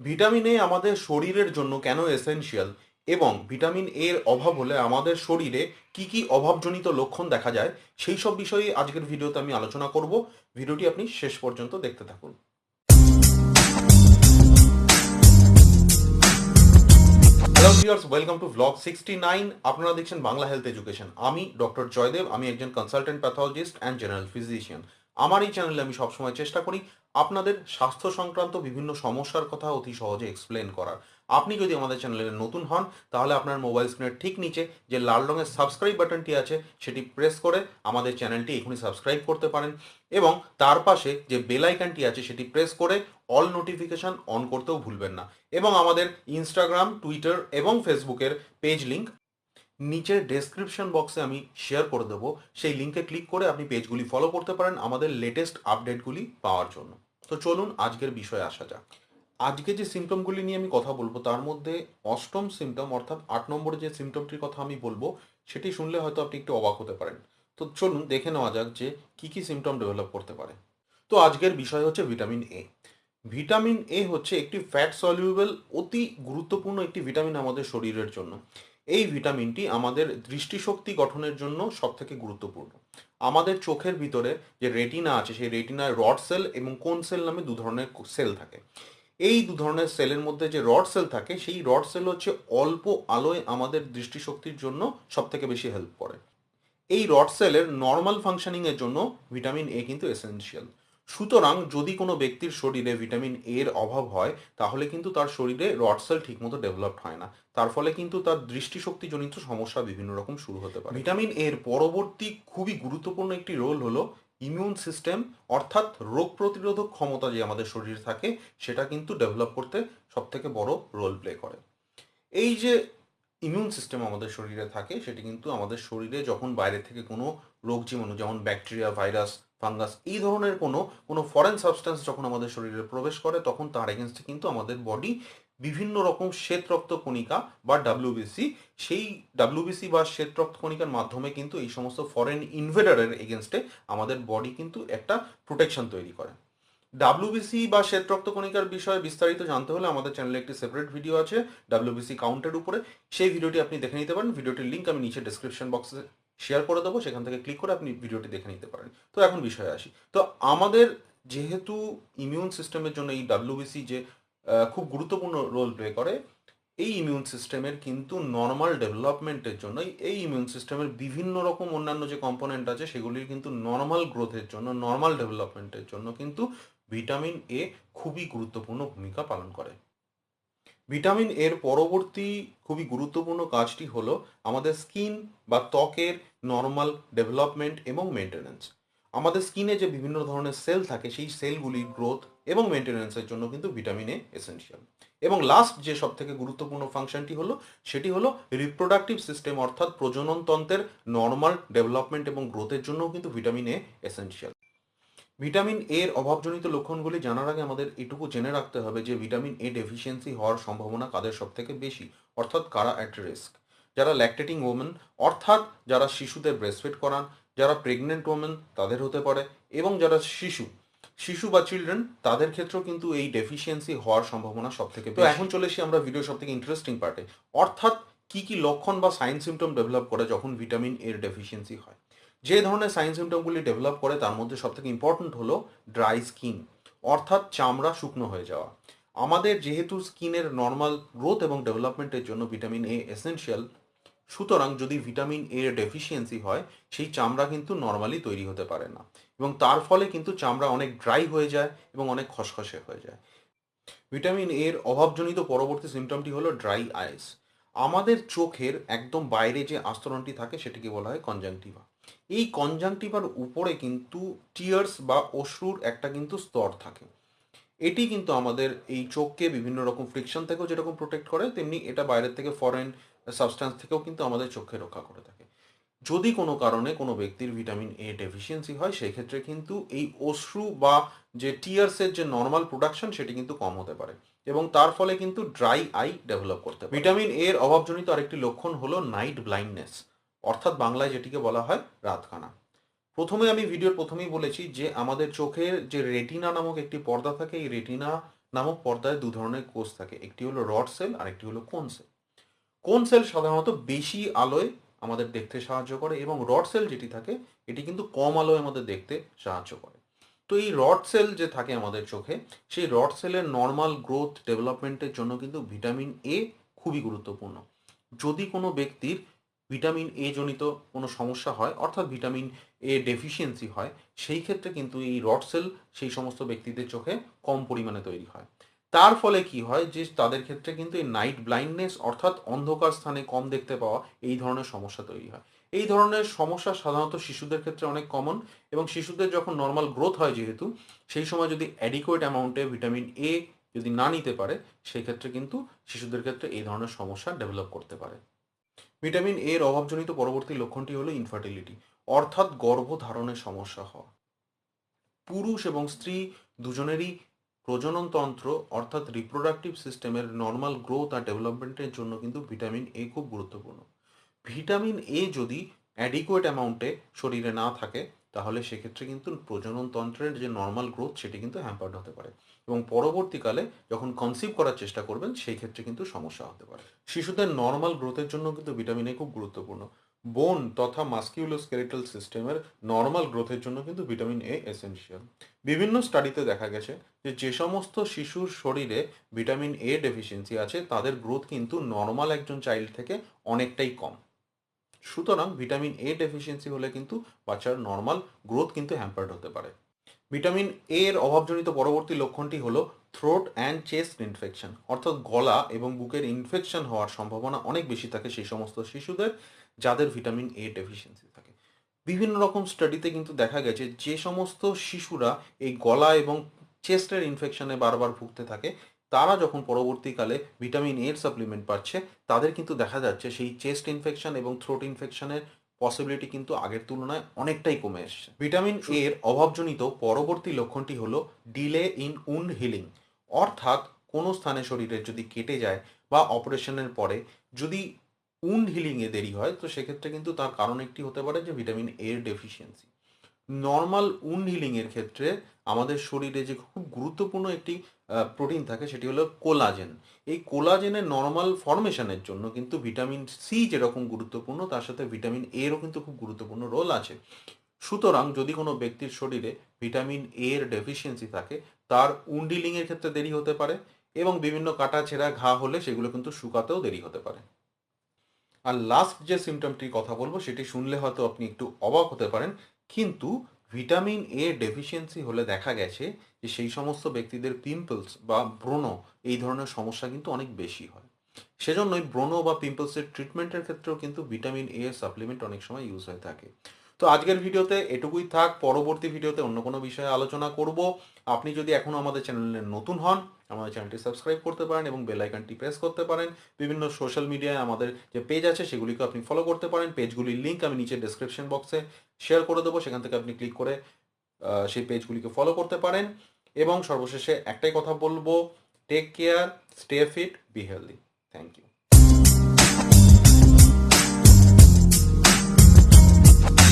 Vitamin A আমাদের শরীরের জন্য কেন এসেনশিয়াল এবং ভিটামিন এর অভাব হলে আমাদের শরীরে কি কি অভাবজনিত লক্ষণ দেখা যায়, সেই সব বিষয়ে আজকের ভিডিওতে আমি আলোচনা করব। ভিডিওটি আপনি শেষ পর্যন্ত দেখতে থাকুন। Welcome to blog sixty nine আপনারা দেখছেন বাংলা হেলথ এডুকেশন আমি ডক্টর জয়দেব, আমি একজন consultant pathologist and general physician আমার এই চ্যানেলে আমি সবসময় চেষ্টা করি আপনাদের স্বাস্থ্য সংক্রান্ত বিভিন্ন সমস্যার কথা অতি সহজে এক্সপ্লেন করার। আপনি যদি আমাদের চ্যানেলে নতুন হন, তাহলে আপনার মোবাইল স্ক্রিনের ঠিক নিচে যে লাল রঙের সাবস্ক্রাইব বাটনটি আছে, সেটি প্রেস করে আমাদের চ্যানেলটি এখনই সাবস্ক্রাইব করতে পারেন এবং তার পাশে যে বেল আইকনটি আছে, সেটি প্রেস করে অল নোটিফিকেশন অন করতেও ভুলবেন না। এবং আমাদের ইনস্টাগ্রাম টুইটার এবং ফেসবুকের পেজ লিংক নিচের ডেসক্রিপশন বক্সে আমি শেয়ার করে দেবো। সেই লিঙ্কে ক্লিক করে আপনি পেজগুলি ফলো করতে পারেন আমাদের লেটেস্ট আপডেটগুলি পাওয়ার জন্য। তো চলুন আজকের বিষয়ে আসা যাক। আজকে যে সিমটমগুলি নিয়ে আমি কথা বলব, তার মধ্যে অষ্টম সিমটম অর্থাৎ আট নম্বরে যে সিমটমটির কথা আমি বলব, সেটি শুনলে হয়তো আপনি একটু অবাক হতে পারেন। তো চলুন দেখে নেওয়া যাক যে কি কি সিমটম ডেভেলপ করতে পারে। তো আজকের বিষয় হচ্ছে ভিটামিন এ ভিটামিন এ হচ্ছে একটি ফ্যাট সলিউবল অতি গুরুত্বপূর্ণ একটি ভিটামিন আমাদের শরীরের জন্য। এই ভিটামিনটি আমাদের দৃষ্টিশক্তি গঠনের জন্য সবথেকে গুরুত্বপূর্ণ। আমাদের চোখের ভিতরে যে রেটিনা আছে, সেই রেটিনায় রড সেল এবং কোন সেল নামে দু ধরনের সেল থাকে। এই দু ধরনের সেলের মধ্যে যে রড সেল থাকে, সেই রড সেল হচ্ছে অল্প আলোয় আমাদের দৃষ্টিশক্তির জন্য সবথেকে বেশি হেল্প করে। এই রড সেলের নর্মাল ফাংশনিংয়ের জন্য ভিটামিন এ কিন্তু এসেনশিয়াল। সুতরাং যদি কোনো ব্যক্তির শরীরে ভিটামিন এর অভাব হয়, তাহলে কিন্তু তার শরীরে রড সেল ঠিকমতো ডেভেলপড হয় না। তার ফলে কিন্তু তার দৃষ্টিশক্তিজনিত সমস্যা বিভিন্ন রকম শুরু হতে পারে। ভিটামিন এর পরবর্তী খুবই গুরুত্বপূর্ণ একটি রোল হলো ইমিউন সিস্টেম অর্থাৎ রোগ প্রতিরোধক ক্ষমতা যে আমাদের শরীরে থাকে, সেটা কিন্তু ডেভেলপ করতে সব থেকে বড় রোল প্লে করে। এই যে ইমিউন সিস্টেম আমাদের শরীরে থাকে, সেটি কিন্তু আমাদের শরীরে যখন বাইরে থেকে কোনো রোগ জীবাণু, যেমন ব্যাকটেরিয়া ভাইরাস ফাঙ্গাস এই ধরনের কোনো কোনো ফরেন সাবস্টেন্স যখন আমাদের শরীরে প্রবেশ করে, তখন তার এগেনস্টে কিন্তু আমাদের বডি বিভিন্ন রকম শ্বেত রক্ত কণিকা বা ডাব্লিউবিসি সেই ডাব্লিউবিসি বা শ্বেত রক্ত কণিকার মাধ্যমে কিন্তু এই সমস্ত ফরেন ইনভেডারের এগেনস্টে আমাদের বডি কিন্তু একটা প্রোটেকশন তৈরি করে। ডাব্লিউবিসি বা শ্বেত রক্ত কণিকার বিষয়ে বিস্তারিত জানতে হলে আমাদের চ্যানেলে একটি সেপারেট ভিডিও আছে ডাব্লিউবিসি কাউন্টের উপরে। সেই ভিডিওটি আপনি দেখে নিতে পারেন। ভিডিওটির লিঙ্ক আমি নিচে ডিসক্রিপশন বক্সে শেয়ার করে দেবো, সেখান থেকে ক্লিক করে আপনি ভিডিওটি দেখে নিতে পারেন। তো এখন বিষয়ে আসি। তো আমাদের যেহেতু ইমিউন সিস্টেমের জন্য এই ডাব্লিউবিসি যে খুব গুরুত্বপূর্ণ রোল প্লে করে, এই ইমিউন সিস্টেমের কিন্তু নর্মাল ডেভেলপমেন্টের জন্য এই ইমিউন সিস্টেমের বিভিন্ন রকম অন্যান্য যে কম্পোনেন্ট আছে, সেগুলির কিন্তু নর্মাল গ্রোথের জন্য নর্মাল ডেভেলপমেন্টের জন্য কিন্তু ভিটামিন এ খুবই গুরুত্বপূর্ণ ভূমিকা পালন করে। ভিটামিন এর পরবর্তী খুবই গুরুত্বপূর্ণ কাজটি হলো আমাদের স্কিন বা ত্বকের নর্মাল ডেভেলপমেন্ট এবং মেনটেনেন্স আমাদের স্কিনে যে বিভিন্ন ধরনের সেল থাকে, সেই সেলগুলির গ্রোথ এবং মেনটেনেন্সের জন্য কিন্তু ভিটামিন এ এসেনশিয়াল। এবং লাস্ট যে সব থেকে গুরুত্বপূর্ণ ফাংশনটি হলো, সেটি হলো রিপ্রোডাক্টিভ সিস্টেম অর্থাৎ প্রজনন তন্ত্রের নর্মাল ডেভেলপমেন্ট এবং গ্রোথের জন্যও কিন্তু ভিটামিন এ এসেনশিয়াল। ভিটামিন এর অভাবজনিত লক্ষণগুলি জানার আগে আমাদের এটুকু জেনে রাখতে হবে যে ভিটামিন এ ডেফিসিয়েন্সি হওয়ার সম্ভাবনা কাদের সব থেকে বেশি অর্থাৎ কারা অ্যাট রিস্ক যারা ল্যাকটেটিং ওমেন অর্থাৎ যারা শিশুদের ব্রেস্টফিড করান যারা প্রেগনেন্ট ওমেন তাদের হতে পারে এবং যারা শিশু শিশু বা চিলড্রেন তাদের ক্ষেত্রেও কিন্তু এই ডেফিসিয়েন্সি হওয়ার সম্ভাবনা সব থেকে তো এখন চলে এসেছি আমরা ভিডিও সব থেকে ইন্টারেস্টিং পার্টে অর্থাৎ কি কি লক্ষণ বা সাইন সিমটম ডেভেলপ করে যখন ভিটামিন এর ডেফিসিয়েন্সি হয়? যে ধরনের সাইন সিমটমগুলি ডেভেলপ করে, তার মধ্যে সব থেকে ইম্পর্টেন্ট হলো ড্রাই স্কিন অর্থাৎ চামড়া শুকনো হয়ে যাওয়া। আমাদের যেহেতু স্কিনের নর্মাল গ্রোথ এবং ডেভেলপমেন্টের জন্য ভিটামিন এ এসেনশিয়াল সুতরাং যদি ভিটামিন এ ডেফিসিয়েন্সি হয়, সেই চামড়া কিন্তু নর্মালি তৈরি হতে পারে না। এবং তার ফলে কিন্তু চামড়া অনেক ড্রাই হয়ে যায় এবং অনেক খসখসে হয়ে যায়। ভিটামিন এর অভাবজনিত পরবর্তী সিমটমটি হলো ড্রাই আইস আমাদের চোখের একদম বাইরে যে আস্তরণটি থাকে, সেটিকে বলা হয় কনজাংটিভা এই কনজাংটিভার উপরে কিন্তু টিয়ার্স বা অশ্রুর একটা কিন্তু স্তর থাকে। এটি কিন্তু আমাদের এই চোখকে বিভিন্ন রকম ফ্রিকশন থেকেও যেরকম প্রোটেক্ট করে, তেমনি এটা বাইরের থেকে ফরেন সাবস্ট্যান্স থেকেও কিন্তু আমাদের চোখকে রক্ষা করে থাকে। যদি কোনো কারণে কোনো ব্যক্তির ভিটামিন এ ডেফিসিয়েন্সি হয় সেই ক্ষেত্রে কিন্তু এই অশ্রু বা যে টিয়ার্সের যে নর্মাল প্রোডাকশন সেটি কিন্তু কম হতে পারে এবং তার ফলে কিন্তু ড্রাই আই ডেভেলপ করতে ভিটামিন এর অভাবজনিত আরেকটি লক্ষণ হলো নাইট ব্লাইন্ডনেস অর্থাৎ বাংলায় যেটিকে বলা হয় রাতখানা। প্রথমে আমি ভিডিওর প্রথমেই বলেছি যে আমাদের চোখের যে রেটিনা নামক একটি পর্দা থাকে, এই রেটিনা নামক পর্দায় দু ধরনের কোষ থাকে। একটি হলো রড সেল আর একটি হলো কোন সেল। কোন সেল সাধারণত বেশি আলোয় আমাদের দেখতে সাহায্য করে এবং রড সেল যেটি থাকে, এটি কিন্তু কম আলোয় আমাদের দেখতে সাহায্য করে। তো এই রড সেল যে থাকে আমাদের চোখে, সেই রড সেলের নর্মাল গ্রোথ ডেভেলপমেন্টের জন্য কিন্তু ভিটামিন এ খুবই গুরুত্বপূর্ণ। যদি কোনো ব্যক্তির ভিটামিন এ জনিত কোনো সমস্যা হয়, অর্থাৎ ভিটামিন এ ডেফিসিয়েন্সি হয়, সেই ক্ষেত্রে কিন্তু এই রড সেল সেই সমস্ত ব্যক্তিদের চোখে কম পরিমাণে তৈরি হয়। তার ফলে কি হয় যে তাদের ক্ষেত্রে কিন্তু এই নাইট ব্লাইন্ডনেস অর্থাৎ অন্ধকার স্থানে কম দেখতে পাওয়া, এই ধরনের সমস্যা তৈরি হয়। এই ধরনের সমস্যা সাধারণত শিশুদের ক্ষেত্রে অনেক কমন এবং শিশুদের যখন নর্মাল গ্রোথ হয় যেহেতু, সেই সময় যদি অ্যাডিকুয়েট অ্যামাউন্টে ভিটামিন এ যদি না নিতে পারে সেই ক্ষেত্রে কিন্তু শিশুদের ক্ষেত্রে এই ধরনের সমস্যা ডেভেলপ করতে পারে। ভিটামিন এর অভাবজনিত পরবর্তী লক্ষণটি হলো ইনফার্টিলিটি অর্থাৎ গর্ভধারণের সমস্যা হওয়া। পুরুষ এবং স্ত্রী দুজনেরই প্রজননতন্ত্র, অর্থাৎ রিপ্রোডাক্টিভ সিস্টেমের নর্মাল গ্রোথ আর ডেভেলপমেন্টের জন্য কিন্তু ভিটামিন এ খুব গুরুত্বপূর্ণ। ভিটামিন এ যদি অ্যাডিকুয়েট অ্যামাউন্টে শরীরে না থাকে তাহলে সেক্ষেত্রে কিন্তু প্রজননতন্ত্রের যে নর্মাল গ্রোথ সেটি কিন্তু হ্যাম্পার্ড হতে পারে। এবং পরবর্তীকালে যখন কনসিভ করার চেষ্টা করবেন, সেই ক্ষেত্রে কিন্তু সমস্যা হতে পারে। শিশুদের নর্মাল গ্রোথের জন্য কিন্তু ভিটামিন এ খুব গুরুত্বপূর্ণ। বোন তথা মাস্কিউলোস্কেলেটাল সিস্টেমের নর্মাল গ্রোথের জন্য কিন্তু ভিটামিন এ এসেনশিয়াল বিভিন্ন স্টাডিতে দেখা গেছে যে যে সমস্ত শিশুর শরীরে ভিটামিন এ ডেফিসিয়েন্সি আছে, তাদের গ্রোথ কিন্তু নর্মাল একজন চাইল্ড থেকে অনেকটাই কম। সুতরাং ভিটামিন এ ডেফিসিয়েন্সি হলে কিন্তু বাচ্চার নর্মাল গ্রোথ কিন্তু হ্যাম্পার্ড হতে পারে। ভিটামিন এ এর অভাবজনিত পরবর্তী লক্ষণটি হলো থ্রোট অ্যান্ড চেস্ট ইনফেকশন অর্থাৎ গলা এবং বুকের ইনফেকশন হওয়ার সম্ভাবনা অনেক বেশি থাকে সেই সমস্ত শিশুদের যাদের ভিটামিন এ ডেফিসিয়েন্সি থাকে। বিভিন্ন রকম স্টাডিতে কিন্তু দেখা গেছে যে সমস্ত শিশুরা এই গলা এবং চেস্টের ইনফেকশনে বারবার ভুগতে থাকে তারা যখন পরবর্তীকালে ভিটামিন এর সাপ্লিমেন্ট পাচ্ছে তাদের কিন্তু দেখা যাচ্ছে সেই চেস্ট ইনফেকশন এবং থ্রোট ইনফেকশনের পসিবিলিটি কিন্তু আগের তুলনায় অনেকটাই কমে এসছে। ভিটামিন এর অভাবজনিত পরবর্তী লক্ষণটি হলো ডিলে ইন উন্ড হিলিং অর্থাৎ কোনো স্থানে শরীরের যদি কেটে যায় বা অপারেশনের পরে যদি উন্ড হিলিংয়ে দেরি হয় তো সেক্ষেত্রে কিন্তু তার কারণ একটি হতে পারে যে ভিটামিন এর ডেফিসিয়েন্সি নর্মাল উন্ড হিলিংয়ের ক্ষেত্রে আমাদের শরীরে যে খুব গুরুত্বপূর্ণ একটি প্রোটিন থাকে সেটি হলো কোলাজেন এই কোলাজেনের নর্মাল ফর্মেশনের জন্য কিন্তু ভিটামিন সি যেরকম গুরুত্বপূর্ণ, তার সাথে ভিটামিন এরও কিন্তু খুব গুরুত্বপূর্ণ রোল আছে। সুতরাং যদি কোনো ব্যক্তির শরীরে ভিটামিন এর ডেফিসিয়েন্সি থাকে, তার উন্ডিলিংয়ের ক্ষেত্রে দেরি হতে পারে এবং বিভিন্ন কাটা ছেঁড়া ঘা হলে সেগুলো কিন্তু শুকাতেও দেরি হতে পারে। আর লাস্ট যে সিমটমটির কথা বলব, সেটি শুনলে হয়তো আপনি একটু অবাক হতে পারেন, কিন্তু ভিটামিন এ ডেফিসিয়েন্সি হলে দেখা গেছে যে সেই সমস্ত ব্যক্তিদের পিম্পলস বা ব্রণ এই ধরনের সমস্যা কিন্তু অনেক বেশি হয়। সেজন্যই ব্রণ বা পিম্পলসের ট্রিটমেন্টের ক্ষেত্রেও কিন্তু ভিটামিন এ সাপ্লিমেন্ট অনেক সময় ইউজ হয়ে থাকে। তো আজকের ভিডিওতে এটুকুই থাক। পরবর্তী ভিডিওতে অন্য কোনো বিষয়ে আলোচনা করব। আপনি যদি এখনও আমাদের চ্যানেলে নতুন হন, আমাদের চ্যানেলটি সাবস্ক্রাইব করতে পারেন এবং বেল আইকনটি প্রেস করতে পারেন। বিভিন্ন সোশ্যাল মিডিয়ায় আমাদের যে পেজ আছে, সেগুলিকে আপনি ফলো করতে পারেন। পেজগুলির লিঙ্ক আমি নিচে ডেসক্রিপশন বক্সে শেয়ার করে দেবো। সেখান থেকে আপনি ক্লিক করে সেই পেজগুলিকে ফলো করতে পারেন। এবং সর্বশেষে একটাই কথা বলব take care stay fit be healthy thank you